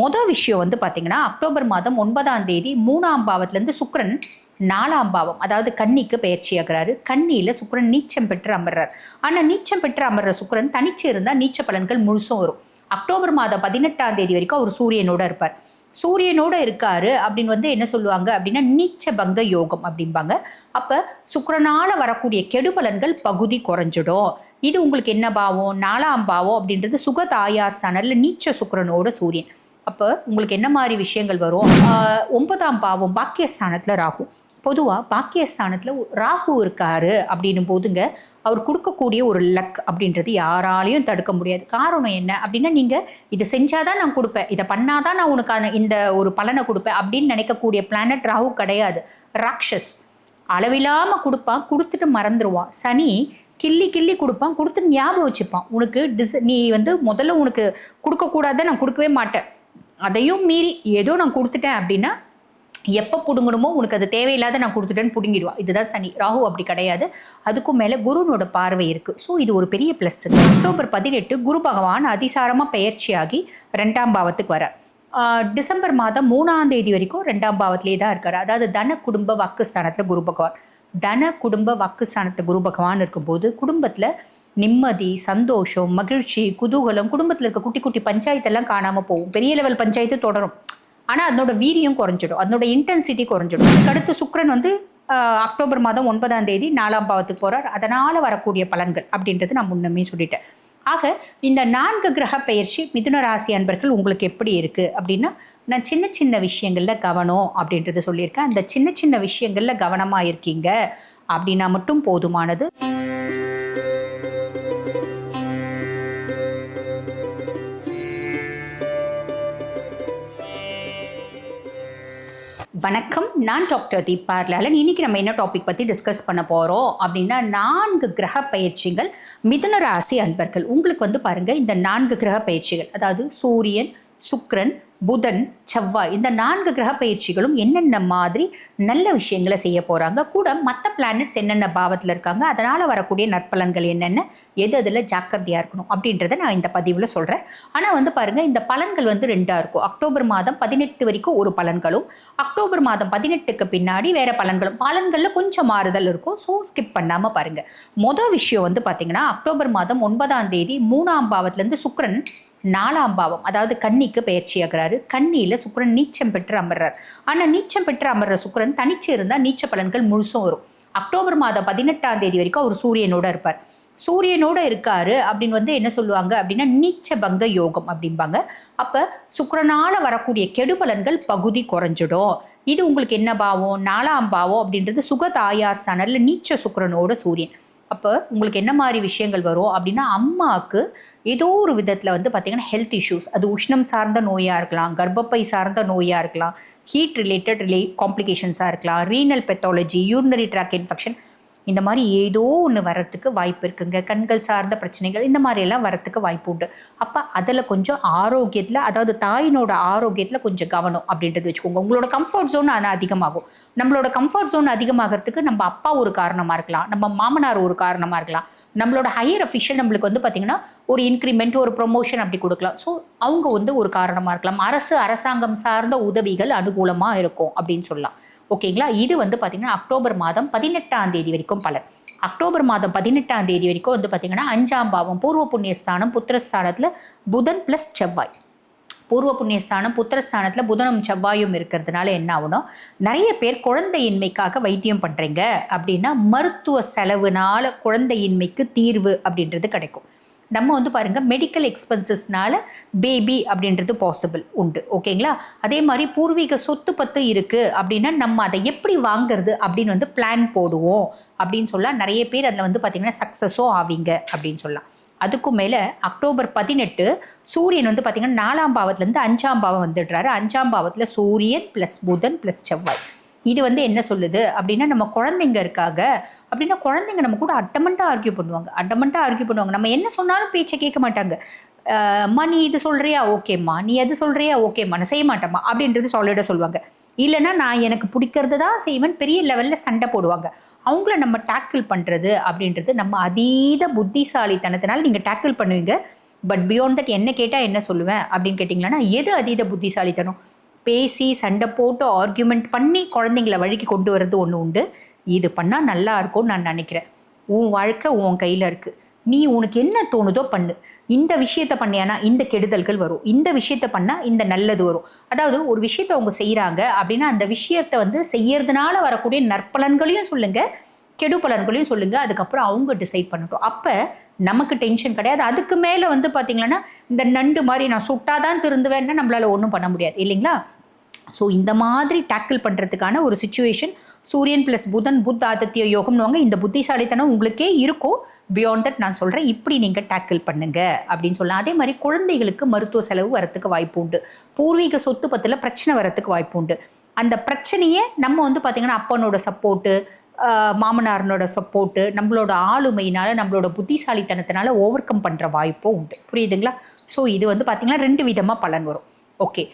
மொதல் விஷயம் வந்து பார்த்தீங்கன்னா அக்டோபர் மாதம் ஒன்பதாம் தேதி மூணாம் பாவத்துலேருந்து சுக்கரன் நாலாம் பாவம் அதாவது கன்னிக்கு பயிற்சி ஆகிறாரு. கண்ணியில் சுக்கிரன் நீச்சம் பெற்று அமர்றார். ஆனால் நீச்சம் பெற்று அமர்ற சுக்கரன் தனிச்சு இருந்தால் நீச்ச பலன்கள் முழுசும் வரும். அக்டோபர் மாதம் பதினெட்டாம் தேதி வரைக்கும் அவர் சூரியனோட இருப்பார். சூரியனோட இருக்காரு அப்படின்னு வந்து என்ன சொல்லுவாங்க அப்படின்னா நீச்ச பங்க யோகம் அப்படிம்பாங்க. அப்போ சுக்கரனால் வரக்கூடிய கெடுபலன்கள் பகுதி குறைஞ்சிடும். இது உங்களுக்கு என்ன பாவம்? நாலாம் பாவம் அப்படின்றது சுகதாயார் சனல்ல நீச்ச சுக்கரனோட சூரியன். அப்போ உங்களுக்கு என்ன மாதிரி விஷயங்கள் வரும்? ஒன்பதாம் பாவம் பாக்கியஸ்தானத்தில் ராகு. பொதுவாக பாக்கியஸ்தானத்தில் ராகு இருக்காரு அப்படின்னும் போதுங்க அவர் கொடுக்கக்கூடிய ஒரு லக் அப்படின்றது யாராலையும் தடுக்க முடியாது. காரணம் என்ன அப்படின்னா நீங்கள் இதை செஞ்சாதான் நான் கொடுப்பேன் இதை பண்ணாதான் நான் உனக்கான இந்த ஒரு பலனை கொடுப்பேன் அப்படின்னு நினைக்கக்கூடிய பிளானட் ராகு கிடையாது. ராக்ஷஸ் அளவில்லாமல் கொடுப்பான் கொடுத்துட்டு மறந்துடுவான் சனி கிள்ளி கிள்ளி கொடுப்பான் கொடுத்து ஞாபகம் வச்சுப்பான். உனக்கு டிஸ் நீ வந்து முதல்ல உனக்கு கொடுக்கக்கூடாத நான் கொடுக்கவே மாட்டேன். அதையும் மீறி ஏதோ நான் கொடுத்துட்டேன் அப்படின்னா எப்போ பிடுங்கணுமோ உனக்கு அது தேவையில்லாத நான் கொடுத்துட்டேன்னு பிடுங்கிடுவா. இதுதான் சனி. ராகு அப்படி கிடையாது. அதுக்கும் மேலே குருனோட பார்வை இருக்குது ஸோ இது ஒரு பெரிய ப்ளஸ் அக்டோபர் பதினெட்டு குரு பகவான் அதிசாரமாக பயிற்சியாகி ரெண்டாம் பாவத்துக்கு வர டிசம்பர் மாதம் மூணாம் தேதி வரைக்கும் ரெண்டாம் பாவத்திலே தான் இருக்கார். அதாவது தன குடும்ப வாக்குஸ்தானத்தில் குரு பகவான். தன குடும்ப வாக்குஸ்தானத்தை குரு பகவான் இருக்கும்போது குடும்பத்தில் நிம்மதி சந்தோஷம் மகிழ்ச்சி குதூகலம் குடும்பத்தில் இருக்க குட்டி குட்டி பஞ்சாயத்தெல்லாம் காணாமல் போகும். பெரிய லெவல் பஞ்சாயத்து தொடரும். ஆனால் அதனோட வீரியம் குறைஞ்சிடும். அதனோட இன்டென்சிட்டி குறைஞ்சிடும். அதுக்கு அடுத்து சுக்கிரன் வந்து அக்டோபர் மாதம் ஒன்பதாம் தேதி நாலாம் பாவத்துக்கு போகிறார் அதனால் வரக்கூடிய பலன்கள் அப்படின்றது நான் முன்னமே சொல்லிட்டேன். ஆக இந்த நான்கு கிரக பயிற்சி மிதுன ராசி அன்பர்கள் உங்களுக்கு எப்படி இருக்குது அப்படின்னா நான் சின்ன சின்ன விஷயங்களில் கவனம் அப்படின்றது சொல்லியிருக்கேன். அந்த சின்ன சின்ன விஷயங்களில் கவனமாக இருக்கீங்க. அப்படின்னா மட்டும் போதுமானது. வணக்கம். நான் டாக்டர் தீபார்லாலன் லாலன் இன்னைக்கு நம்ம என்ன டாபிக் பற்றி டிஸ்கஸ் பண்ண போகிறோம் அப்படின்னா நான்கு கிரக பயிற்சிகள் மிதுன ராசி அன்பர்கள். உங்களுக்கு வந்து பாருங்கள் இந்த நான்கு கிரக பயிற்சிகள் அதாவது சூரியன் சுக்ரன் புதன் செவ்வாய் இந்த நான்கு கிரக பயிற்சிகளும் என்னென்ன மாதிரி நல்ல விஷயங்களை செய்ய போகிறாங்க கூட மற்ற பிளானட்ஸ் என்னென்ன பாவத்தில் இருக்காங்க? அதனால் வரக்கூடிய நற்பலன்கள் என்னென்ன? எது அதில் ஜாக்கிரதையாக இருக்கணும்? அப்படின்றத நான் இந்த பதிவில் சொல்கிறேன் ஆனால் வந்து பாருங்கள் இந்த பலன்கள் வந்து ரெண்டாக இருக்கும். அக்டோபர் மாதம் பதினெட்டு வரைக்கும் ஒரு பலன்களும் அக்டோபர் மாதம் பதினெட்டுக்கு பின்னாடி வேறு பலன்களும். பலன்களில் கொஞ்சம் மாறுதல் இருக்கும். ஸோ ஸ்கிப் பண்ணாமல் பாருங்கள் மொதல் விஷயம் வந்து பார்த்திங்கன்னா அக்டோபர் மாதம் ஒன்பதாம் தேதி மூணாம் பாவத்துலேருந்து சுக்ரன் நாலாம் பாவம் அதாவது கன்னிக்கு பயிற்சி ஆகிறாரு. கன்னியில் நீச்சம் பெற்று அமர்றார். ஆனால் நீச்சம் பெற்று அமர்ற சுக்கரன் தனிச்சு இருந்தால் நீச்ச பலன்கள் முழுசும் வரும். அக்டோபர் மாதம் பதினெட்டாம் தேதி வரைக்கும் அவர் சூரியனோட இருப்பார். சூரியனோட இருக்காரு அப்படின்னு வந்து என்ன சொல்லுவாங்க அப்படின்னா நீச்ச பங்க யோகம் அப்படிம்பாங்க. அப்போ சுக்கிரனால வரக்கூடிய கெடுபலன்கள் பகுதி குறைஞ்சிடும். இது உங்களுக்கு என்ன பாவம்? நாலாம் பாவம் அப்படின்றது சுகதாயார் சனல்ல நீச்ச சுக்கிரனோட சூரியன். அப்போ உங்களுக்கு என்ன மாதிரி விஷயங்கள் வரும் அப்படின்னா அம்மாவுக்கு ஏதோ ஒரு விதத்தில் வந்து பார்த்திங்கன்னா ஹெல்த் இஷ்யூஸ் அது உஷ்ணம் சார்ந்த நோயாக இருக்கலாம் கர்ப்பப்பை சார்ந்த நோயாக இருக்கலாம் ஹீட் ரிலேட்டட் ரிலே காம்ப்ளிகேஷன்ஸாக இருக்கலாம் renal pathology urinary tract infection இந்த மாதிரி ஏதோ ஒன்று வரத்துக்கு வாய்ப்பு இருக்குங்க. கண்கள் சார்ந்த பிரச்சனைகள் இந்த மாதிரி எல்லாம் வரத்துக்கு வாய்ப்பு உண்டு. அப்போ அதில் கொஞ்சம் ஆரோக்கியத்தில் அதாவது தாயினோட ஆரோக்கியத்தில் கொஞ்சம் கவனம் அப்படின்றது வச்சுக்கோங்க. உங்களோட கம்ஃபர்ட் ஜோன் ஆனால் அதிகமாகும். நம்மளோட கம்ஃபர்ட் ஜோன் அதிகமாகிறதுக்கு நம்ம அப்பா ஒரு காரணமாக இருக்கலாம். நம்ம மாமனார் ஒரு காரணமாக இருக்கலாம். நம்மளோட ஹையர் அஃபிஷியல் நம்மளுக்கு வந்து பார்த்திங்கன்னா ஒரு இன்க்ரிமெண்ட் ஒரு ப்ரொமோஷன் அப்படி கொடுக்கலாம். ஸோ அவங்க வந்து ஒரு காரணமாக இருக்கலாம். அரசு அரசாங்கம் சார்ந்த உதவிகள் அனுகூலமாக இருக்கும் அப்படின்னு சொல்லலாம். ஓகேங்களா? இது வந்து பார்த்திங்கன்னா அக்டோபர் மாதம் பதினெட்டாம் தேதி வரைக்கும் பலன். அக்டோபர் மாதம் பதினெட்டாம் தேதி வரைக்கும் வந்து பார்த்திங்கன்னா அஞ்சாம் பாவம் பூர்வ புண்ணியஸ்தானம் புத்திரஸ்தானத்தில் புதன் ப்ளஸ் செவ்வாய். பூர்வ புண்ணியஸ்தானம் புத்திரஸ்தானத்தில் புதனும் செவ்வாயும் இருக்கிறதுனால என்ன ஆகணும்? நிறைய பேர் குழந்தையின்மைக்காக வைத்தியம் பண்ணுறீங்க அப்படின்னா மருத்துவ செலவுனால குழந்தையின்மைக்கு தீர்வு அப்படின்றது கிடைக்கும். நம்ம வந்து பாருங்கள் மெடிக்கல் எக்ஸ்பென்சஸ்னால பேபி அப்படின்றது பாசிபிள் உண்டு. ஓகேங்களா அதே மாதிரி பூர்வீக சொத்து பத்து இருக்குது அப்படின்னா நம்ம அதை எப்படி வாங்குறது அப்படின்னு வந்து பிளான் போடுவோம் அப்படின்னு சொல்ல நிறைய பேர் அதில் வந்து பார்த்தீங்கன்னா சக்ஸஸும் ஆவீங்க அப்படின்னு சொல்லலாம். அதுக்கும் மேலே அக்டோபர் பதினெட்டு சூரியன் வந்து பார்த்திங்கன்னா நாலாம் பாவத்துலேருந்து அஞ்சாம் பாவம் வந்துடுறாரு. அஞ்சாம் பாவத்தில் சூரியன் ப்ளஸ் புதன் ப்ளஸ் செவ்வாய். இது வந்து என்ன சொல்லுது? அப்படின்னா நம்ம குழந்தைங்க இருக்காங்க. அப்படின்னா குழந்தைங்க நம்ம கூட அட்டமெண்ட்டாக ஆர்கியூ பண்ணுவாங்க. அட்டமெண்ட்டாக ஆர்கியூ பண்ணுவாங்க. நம்ம என்ன சொன்னாலும் பேச்சை கேட்க மாட்டாங்க. அம்மா நீ இது சொல்கிறியா ஓகேம்மா. நீ எது சொல்கிறியா ஓகேம்மா. நான் செய்ய மாட்டேம்மா. அப்படின்றது சாலிடாக சொல்லுவாங்க. இல்லைன்னா நான் எனக்கு பிடிக்கிறது தான் செய்வேன் பெரிய லெவலில் சண்டை போடுவாங்க. அவங்கள நம்ம டேக்கிள் பண்ணுறது அப்படின்றது நம்ம அதீத புத்திசாலித்தனத்தினால நீங்கள் டேக்கிள் பண்ணுவீங்க. பட் பியாண்ட் தட் என்ன கேட்டால் என்ன சொல்லுவேன் அப்படின்னு கேட்டிங்களன்னா எது அதீத புத்திசாலித்தனம்? பேசி சண்டை போட்டு ஆர்கியூமெண்ட் பண்ணி குழந்தைங்கள வழிக்கு கொண்டு வர்றது ஒன்று உண்டு. இது பண்ணால் நல்லா இருக்கும்னு நான் நினைக்கிறேன். உன் வாழ்க்கை உன் கையில் இருக்குது நீ உனக்கு என்ன தோணுதோ பண்ணு. இந்த விஷயத்த பண்ணியானா இந்த கெடுதல்கள் வரும். இந்த விஷயத்த பண்ணால் இந்த நல்லது வரும். அதாவது ஒரு விஷயத்த அவங்க செய்கிறாங்க அப்படின்னா அந்த விஷயத்த வந்து செய்யறதுனால வரக்கூடிய நற்பலன்களையும் சொல்லுங்கள் கெடு பலன்களையும் சொல்லுங்கள் அதுக்கப்புறம் அவங்க டிசைட் பண்ணட்டும். அப்போ நமக்கு டென்ஷன் கிடையாது. அதுக்கு மேலே வந்து பார்த்தீங்கன்னா இந்த நண்டு மாதிரி நான் சுட்டாதான் திருந்துவேன்னா நம்மளால் ஒன்றும் பண்ண முடியாது. இல்லைங்களா? ஸோ இந்த மாதிரி டேக்கிள் பண்ணுறதுக்கான ஒரு சுச்சுவேஷன் சூரியன் ப்ளஸ் புதன் புத் ஆதித்ய யோகம்னுவாங்க. இந்த புத்திசாலித்தனம் உங்களுக்கே இருக்கும். பியாண்ட் தட் நான் சொல்கிறேன் இப்படி நீங்கள் டேக்கிள் பண்ணுங்க அப்படின்னு சொல்லலாம். அதே மாதிரி குழந்தைகளுக்கு மருத்துவ செலவு வரத்துக்கு வாய்ப்பு உண்டு. பூர்வீக சொத்து பத்தில் பிரச்சனை வரத்துக்கு வாய்ப்பு உண்டு. அந்த பிரச்சனையை நம்ம வந்து பார்த்திங்கன்னா அப்பனோட சப்போர்ட்டு மாமனாரனோட சப்போர்ட்டு நம்மளோட ஆளுமையினால் நம்மளோட புத்திசாலித்தனத்தினால ஓவர் கம் பண்ணுற வாய்ப்பும் உண்டு. புரியுதுங்களா? ஸோ இது வந்து பார்த்திங்கன்னா ரெண்டு விதமாக பலன் வரும். ஓகே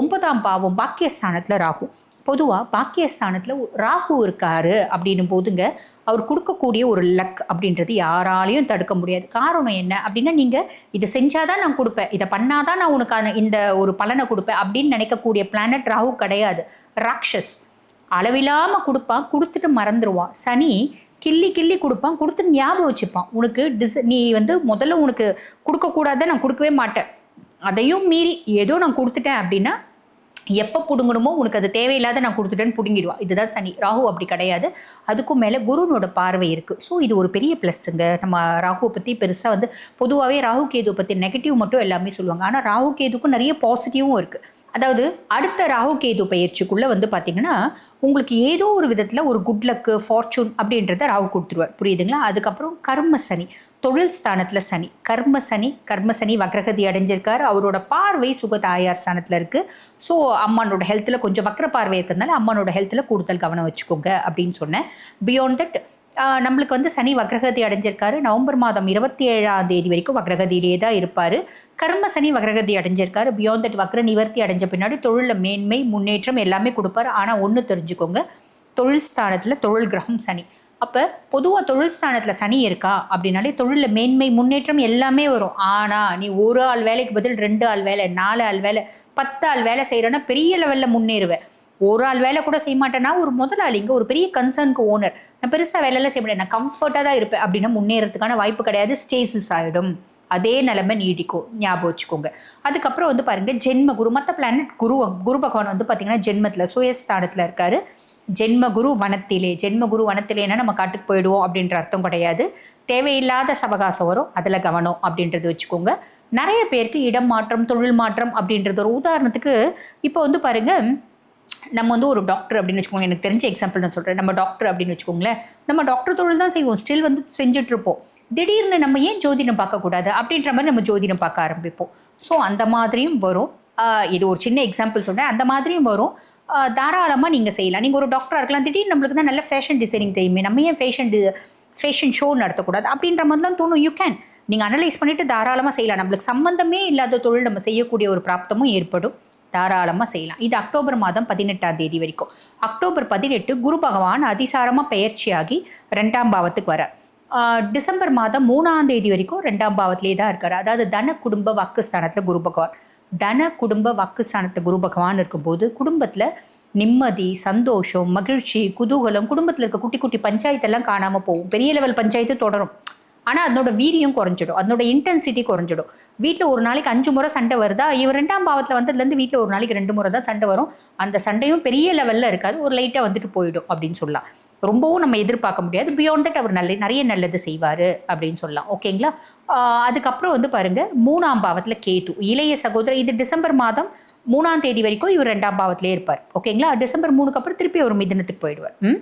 ஒன்பதாம் பாவம் பாக்கியஸ்தானத்தில் ராகு. பொதுவாக பாக்கியஸ்தானத்தில் ராகு இருக்காரு அப்படின்னும் போதுங்க அவர் கொடுக்கக்கூடிய ஒரு லக் அப்படின்றது யாராலையும் தடுக்க முடியாது. காரணம் என்ன அப்படின்னா நீங்கள் இதை செஞ்சாதான் நான் கொடுப்பேன். இதை பண்ணாதான் நான் உனக்கான இந்த ஒரு பலனை கொடுப்பேன் அப்படின்னு நினைக்கக்கூடிய பிளானட் ராகு கிடையாது. ராக்ஷஸ் அளவில்லாமல் கொடுப்பான் கொடுத்துட்டு மறந்துடுவான் சனி கிள்ளி கிள்ளி கொடுப்பான் கொடுத்துட்டு ஞாபகம் வச்சுப்பான். உனக்கு டிஸ் நீ வந்து முதல்ல உனக்கு கொடுக்கக்கூடாத நான் கொடுக்கவே மாட்டேன். அதையும் மீறி ஏதோ நான் கொடுத்துட்டேன் அப்படின்னா எப்போ பிடுங்கணுமோ உனக்கு அது தேவையில்லாத நான் கொடுத்துட்டேன்னு பிடுங்கிடுவா. இதுதான் சனி. ராகு அப்படி கிடையாது. அதுக்கும் மேலே குருனோட பார்வை இருக்குது ஸோ இது ஒரு பெரிய ப்ளஸ்ஸுங்க நம்ம ராகுவை பற்றி பெருசாக வந்து பொதுவாகவே ராகு கேதுவை பற்றி நெகட்டிவ் மட்டும் எல்லாமே சொல்லுவாங்க. ஆனால் ராகு கேதுக்கும் நிறைய பாசிட்டிவும் இருக்குது அதாவது அடுத்த ராகு கேது பயிற்சிக்குள்ளே வந்து பார்த்தீங்கன்னா உங்களுக்கு ஏதோ ஒரு விதத்தில் ஒரு குட் லக்கு ஃபார்ச்சூன் அப்படின்றத ராகு கொடுத்துருவார். புரியுதுங்களா? அதுக்கப்புறம் கர்ம சனி. தொழில் ஸ்தானத்தில் சனி. கர்ம சனி கர்ம சனி வக்ரகதி அடைஞ்சிருக்கார். அவரோட பார்வை சுக தாயார் ஸ்தானத்தில் இருக்குது ஸோ அம்மானோட ஹெல்த்தில் கொஞ்சம் வக்ர பார்வை இருக்கிறதுனால அம்மானோட ஹெல்த்தில் கூடுதல் கவனம் வச்சுக்கோங்க அப்படின்னு சொன்னேன். பியாண்ட் தட் நம்மளுக்கு வந்து சனி வக்ரகதி அடைஞ்சிருக்காரு. நவம்பர் மாதம் இருபத்தி ஏழாம் தேதி வரைக்கும் வக்ரகதியிலே தான் இருப்பார். கர்ம சனி வக்ரகதி அடைஞ்சிருக்காரு. பியாண்ட் தட் வக்ர நிவர்த்தி அடைஞ்ச பின்னாடி தொழிலில் மேன்மை முன்னேற்றம் எல்லாமே கொடுப்பாரு. ஆனால் ஒன்று தெரிஞ்சுக்கோங்க. தொழில் ஸ்தானத்தில் தொழில் கிரகம் சனி. அப்போ பொதுவாக தொழில் ஸ்தானத்தில் சனி இருக்கா அப்படின்னாலே தொழிலில் மேன்மை முன்னேற்றம் எல்லாமே வரும். ஆனால் நீ ஒரு ஆள் வேலைக்கு பதில் ரெண்டு ஆள் வேலை நாலு ஆள் வேலை பத்து ஆள் வேலை செய்கிறேன்னா பெரிய லெவலில் முன்னேறுவேன் ஒரு ஆள் வேலை கூட செய்ய மாட்டேன்னா ஒரு முதலாளிங்க ஒரு பெரிய கன்சர்னுக்கு ஓனர் நான் பெருசாக வேலையெல்லாம் செய்ய மாட்டேன் நான் கம்ஃபர்ட்டாக தான் இருப்பேன். அப்படின்னா முன்னேறதுக்கான வாய்ப்பு கிடையாது. ஸ்டேசஸ் ஆகிடும் அதே நிலைமை நீடிக்கும். ஞாபகம் வச்சுக்கோங்க. அதுக்கப்புறம் வந்து பாருங்கள் ஜென்ம குரு மற்ற பிளானட் குரு குரு பகவான் வந்து பார்த்தீங்கன்னா ஜென்மத்தில் சுயஸ்தானத்தில் இருக்காரு. ஜென்மகுரு வனத்திலே. ஜென்மகுரு வனத்திலேனா நம்ம காட்டுக்கு போயிடுவோம் அப்படின்ற அர்த்தம் கிடையாது. தேவையில்லாத சவகாசம் வரும். அதில் கவனம் அப்படின்றது வச்சுக்கோங்க. நிறைய பேருக்கு இடம் மாற்றம் தொழில் மாற்றம் அப்படின்றது ஒரு உதாரணத்துக்கு இப்போ வந்து பாருங்கள் நம்ம வந்து ஒரு டாக்டர் அப்படின்னு வச்சுக்கோங்க. எனக்கு தெரிஞ்ச எக்ஸாம்பிள் நான் சொல்கிறேன் நம்ம டாக்டர் அப்படின்னு வச்சுக்கோங்களேன். நம்ம டாக்டர் தொழில் தான் செய்வோம். ஸ்டில் வந்து செஞ்சுட்ருப்போம் திடீர்னு நம்ம ஏன் ஜோதிடம் பார்க்கக்கூடாது? அப்படின்ற மாதிரி நம்ம ஜோதிடம் பார்க்க ஆரம்பிப்போம். ஸோ அந்த மாதிரியும் வரும். இது ஒரு சின்ன எக்ஸாம்பிள் சொன்னேன் அந்த மாதிரியும் வரும். தாராளமாக நீங்கள் செய்யலாம். நீங்கள் ஒரு டாக்டராக இருக்கலாம். திடீர்னு நம்மளுக்கு தான் நல்ல ஃபேஷன் டிசைனிங் தெரியுமே. நம்ம ஏன் ஃபேஷன் டி ஃபேஷன் ஷோ நடத்தக்கூடாது? அப்படின்ற மாதிரிலாம் தோணும். யூ கேன் நீங்கள் அனலைஸ் பண்ணிவிட்டு தாராளமாக செய்யலாம். நம்மளுக்கு சம்மந்தமே இல்லாத தொழில் நம்ம செய்யக்கூடிய ஒரு பிராப்தமும் ஏற்படும். தாராளமாக செய்யலாம். இது அக்டோபர் மாதம் பதினெட்டாம் தேதி வரைக்கும். அக்டோபர் பதினெட்டு குரு பகவான் அதிசாரமாக பயிற்சியாகி ரெண்டாம் பாவத்துக்கு வர டிசம்பர் மாதம் மூணாம் தேதி வரைக்கும் ரெண்டாம் பாவத்திலே தான் இருக்கார். அதாவது தன குடும்ப வாக்குஸ்தானத்தில் குரு பகவான். தன குடும்ப வாக்குஸ்தானத்து குரு பகவான் இருக்கும்போது குடும்பத்தில் நிம்மதி சந்தோஷம் மகிழ்ச்சி குதூகலம் குடும்பத்தில் இருக்க குட்டி குட்டி பஞ்சாயத்தெல்லாம் காணாமல் போகும். பெரிய லெவல் பஞ்சாயத்து தொடரும். ஆனால் அதனோட வீரியம் குறைஞ்சிடும். அதனோட இன்டென்சிட்டி குறைஞ்சிடும். வீட்டில் ஒரு நாளைக்கு அஞ்சு முறை சண்டை வருதா? இவர் ரெண்டாம் பாவத்தில் வந்ததுலேருந்து வீட்டில் ஒரு நாளைக்கு ரெண்டு முறை தான் சண்டை வரும். அந்த சண்டையும் பெரிய லெவலில் இருக்காது. ஒரு லைட்டாக வந்துட்டு போயிடும் அப்படின்னு சொல்லலாம். ரொம்பவும் நம்ம எதிர்பார்க்க முடியாது. பியாண்ட் தட் அவர் நல்ல நிறைய நல்லது செய்வார் அப்படின்னு சொல்லலாம். ஓகேங்களா அதுக்கப்புறம் வந்து பாருங்க மூணாம் பாவத்தில் கேது இளைய சகோதரர் இது டிசம்பர் மாதம் மூணாம் தேதி வரைக்கும் இவர் ரெண்டாம் பாவத்திலே இருப்பார். ஓகேங்களா? டிசம்பர் மூணுக்கு அப்புறம் திருப்பி ஒரு மிதனத்துக்கு போயிடுவார். ம்?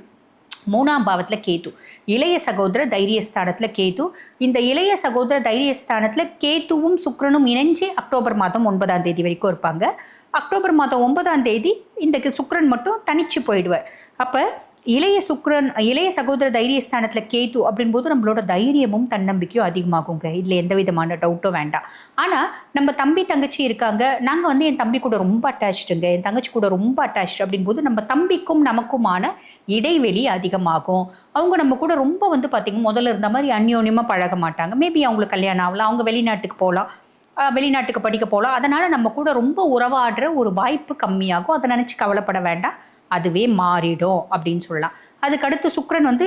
மூணாம் பாவத்தில் கேது இளைய சகோதர தைரியஸ்தானத்தில் கேது இந்த இளைய சகோதர தைரியஸ்தானத்தில் கேத்துவும் சுக்ரனும் இணைஞ்சு அக்டோபர் மாதம் ஒன்பதாம் தேதி வரைக்கும் இருப்பாங்க. அக்டோபர் மாதம் ஒன்பதாம் தேதி இந்த சுக்ரன் மட்டும் தனிச்சு போயிடுவார். அப்போ இளைய சுக்ரன் இளைய சகோதர தைரியஸ்தானத்தில் கேத்து அப்படின்போது நம்மளோட தைரியமும் தன்னம்பிக்கையும் அதிகமாகுங்க. இதில் எந்த விதமான டவுட்டும் வேண்டாம். ஆனால் நம்ம தம்பி தங்கச்சி இருக்காங்க. நாங்கள் வந்து என் தம்பி கூட ரொம்ப அட்டாச்சுங்க என் தங்கச்சி கூட ரொம்ப அட்டாச்சு அப்படின்போது நம்ம தம்பிக்கும் நமக்குமான இடைவெளி அதிகமாகும். அவங்க நம்ம கூட ரொம்ப வந்து பார்த்திங்கன்னா முதல்ல இருந்த மாதிரி அந்யோன்யமாக பழக மாட்டாங்க. மேபி அவங்களுக்கு கல்யாணம் ஆகலாம் அவங்க வெளிநாட்டுக்கு போகலாம் வெளிநாட்டுக்கு படிக்க போகலாம் அதனால் நம்ம கூட ரொம்ப உறவாடுற ஒரு வாய்ப்பு கம்மியாகும். அதை நினச்சி கவலைப்பட வேண்டாம். அதுவே மாறிடும் அப்படின்னு சொல்லலாம். அதுக்கடுத்து சுக்கரன் வந்து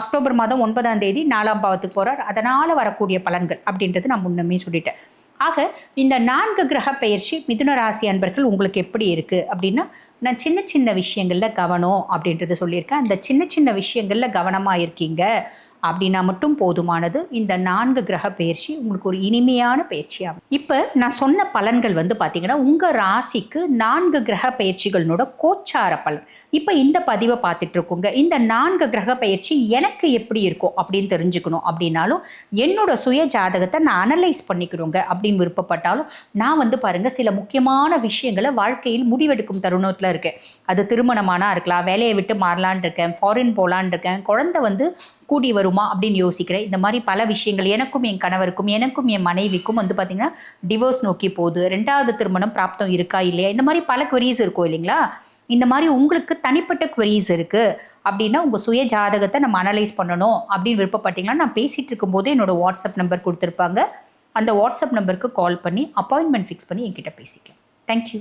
அக்டோபர் மாதம் ஒன்பதாம் தேதி நாலாம் பாவத்துக்கு போகிறார் அதனால் வரக்கூடிய பலன்கள் அப்படின்றது நான் முன்னமே சொல்லிட்டேன். ஆக இந்த நான்கு கிரக பெயர்ச்சி மிதுன ராசி அன்பர்கள் உங்களுக்கு எப்படி இருக்குது அப்படின்னா நான் சின்ன சின்ன விஷயங்களில் கவனம் அப்படின்றத சொல்லியிருக்கேன். அந்த சின்ன சின்ன விஷயங்களில் கவனமாக இருக்கீங்க. அப்படின்னா மட்டும் போதுமானது. இந்த நான்கு கிரக பயிற்சி உங்களுக்கு ஒரு இனிமையான பயிற்சியாகும். இப்போ நான் சொன்ன பலன்கள் வந்து பார்த்தீங்கன்னா உங்கள் ராசிக்கு நான்கு கிரக பயிற்சிகளோட கோச்சார பலன். இப்போ இந்த பதிவை பார்த்துட்டு இருக்கோங்க. இந்த நான்கு கிரக பயிற்சி எனக்கு எப்படி இருக்கும் அப்படின்னு தெரிஞ்சுக்கணும் அப்படின்னாலும் என்னோட சுய ஜாதகத்தை நான் அனலைஸ் பண்ணிக்கணுங்க அப்படின்னு விருப்பப்பட்டாலும் நான் வந்து பாருங்கள் சில முக்கியமான விஷயங்களை வாழ்க்கையில் முடிவெடுக்கும் தருணத்தில் இருக்கேன். அது திருமணமானா இருக்கலாம் வேலையை விட்டு மாறலான் இருக்கேன் ஃபாரின் போகலான் இருக்கேன். குழந்தை வந்து கூடி வருமா அப்படின்னு யோசிக்கிறேன். இந்த மாதிரி பல விஷயங்கள் எனக்கும் என் கணவருக்கும் எனக்கும் என் மனைவிக்கும் வந்து பார்த்திங்கன்னா டிவோர்ஸ் நோக்கி போகுது. ரெண்டாவது திருமணம் பிராப்தம் இருக்கா இல்லையா? இந்த மாதிரி பல குவரீஸ் இருக்கும் இல்லைங்களா? இந்த மாதிரி உங்களுக்கு தனிப்பட்ட குவரீஸ் இருக்குது அப்படின்னா உங்கள் சுய ஜாதகத்தை நம்ம அனலைஸ் பண்ணணும் அப்படின்னு விருப்பப்பட்டீங்கன்னா நான் பேசிகிட்டு இருக்கும்போதே என்னோட வாட்ஸ்அப் நம்பர் கொடுத்துருப்பாங்க. அந்த வாட்ஸ்அப் நம்பருக்கு கால் பண்ணி அப்பாயின்மெண்ட் ஃபிக்ஸ் பண்ணி என்கிட்ட பேசிக்கலாம். தேங்க்யூ